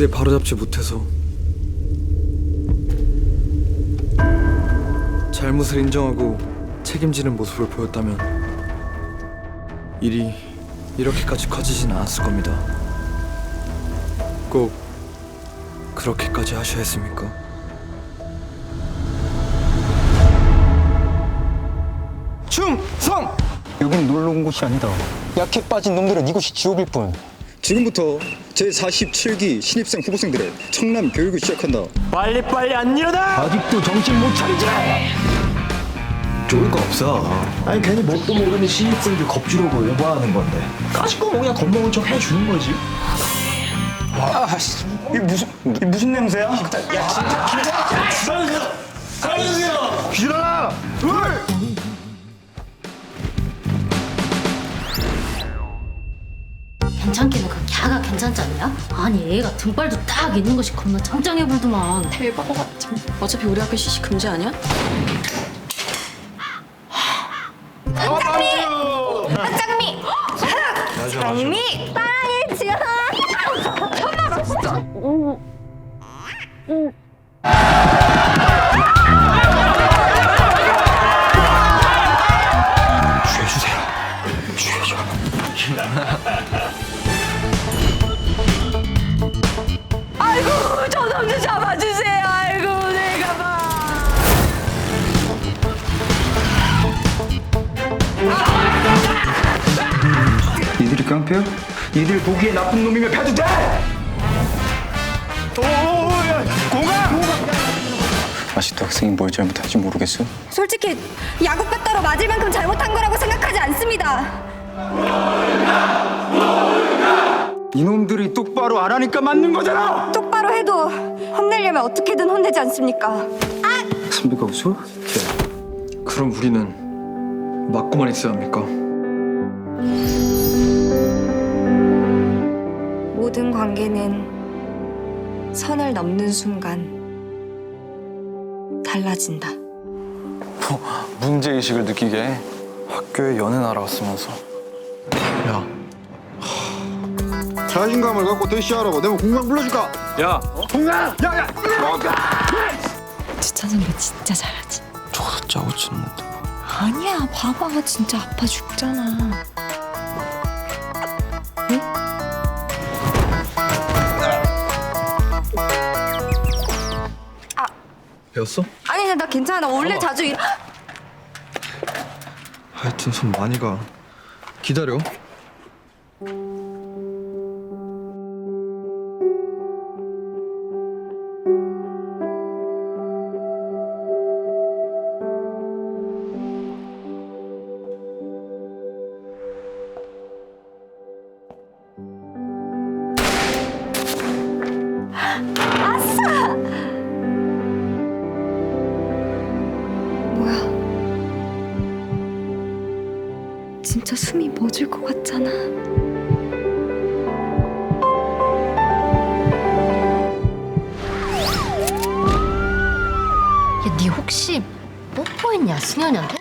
그때 바로잡지 못해서 잘못을 인정하고 책임지는 모습을 보였다면 일이 이렇게까지 커지진 않았을 겁니다. 꼭 그렇게까지 하셔야 했습니까? 충성! 여긴 놀러 온 곳이 아니다. 약해 빠진 놈들은 이곳이 지옥일 뿐. 지금부터 제47기 신입생 후보생들의 청남 교육을 시작한다. 빨리 빨리 안 일어나! 아직도 정신 못 차리지? 좋을 거 없어. 아니 괜히 뭣도 모르는 신입생들 겁주려고 외부하는 건데. 까짓거 뭐 그냥 겁먹은 척 해주는 거지. 아씨, 이게 무슨 이게 무슨 냄새야? 일어나! 괜찮기는 그 걔가 괜찮지 않냐? 아니 애가 등발도 딱 있는 것이 겁나 짱짱해 불더만 대박 같지. 어차피 우리 학교 CC 금지 아니야? 장미 사랑해 지연아 천만원 진짜 아이고 저놈 좀 잡아주세요 아이고 내가 봐 이들이 깡패야? 이들 보기에 나쁜 놈이면 패도 돼! 아직도 학생이 뭘 잘못한지 모르겠어? 솔직히 야구 빼따로 맞을 만큼 잘못한 거라고 생각하지 않습니다 이놈들이 똑바로 안 하니까 맞는 거잖아! 똑바로 해도 혼내려면 어떻게든 혼내지 않습니까 선배가 웃어? 그럼 우리는 맞고만 있어야 합니까? 모든 관계는 선을 넘는 순간 달라진다 문제의식을 느끼게 해. 학교에 연애 날아왔으면서 야 자신감을 갖고 대시하라고 내가 공강 불러줄까? 야! 지찬 선배 진짜 잘하지. 저도 짜고 짖는데 아니야, 봐봐. 진짜 아파 죽잖아. 배웠어? 아니 나 괜찮아 나 원래 자주 이... 하여튼 손 많이 가 기다려 뭐야? 진짜 숨이 멎을 것 같잖아. 야니 혹시 뽀뽀했냐? 승현이한테?